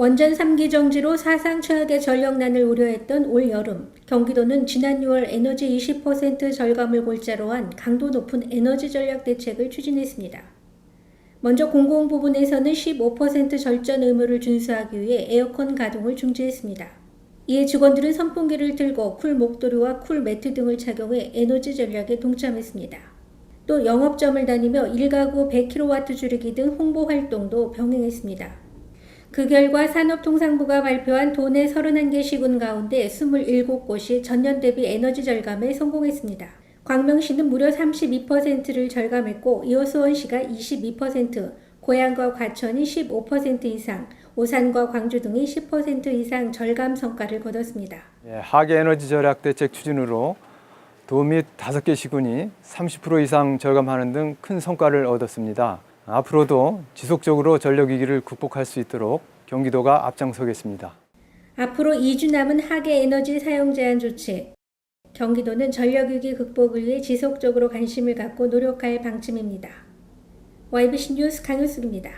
원전 3기 정지로 사상 최악의 전력난을 우려했던 올 여름, 경기도는 지난 6월 에너지 20% 절감을 골자로 한 강도 높은 에너지 전략 대책을 추진했습니다. 먼저 공공 부분에서는 15% 절전 의무를 준수하기 위해 에어컨 가동을 중지했습니다. 이에 직원들은 선풍기를 틀고 쿨 목도리와 쿨 매트 등을 착용해 에너지 전략에 동참했습니다. 또 영업점을 다니며 1가구 100kW 줄이기 등 홍보 활동도 병행했습니다. 그 결과 산업통상부가 발표한 도내 31개 시군 가운데 27곳이 전년 대비 에너지 절감에 성공했습니다. 광명시는 무려 32%를 절감했고 이어 수원시가 22%, 고양과 과천이 15% 이상, 오산과 광주 등이 10% 이상 절감 성과를 거뒀습니다. 예, 하계 에너지 절약 대책 추진으로 도및 다섯 개 시군이 30% 이상 절감하는 등 큰 성과를 얻었습니다. 앞으로도 지속적으로 전력 위기를 극복할 수 있도록 경기도가 앞장서겠습니다. 앞으로 2주 남은 하계 에너지 사용 제한 조치. 경기도는 전력위기 극복을 위해 지속적으로 관심을 갖고 노력할 방침입니다. YBC 뉴스 강효숙입니다.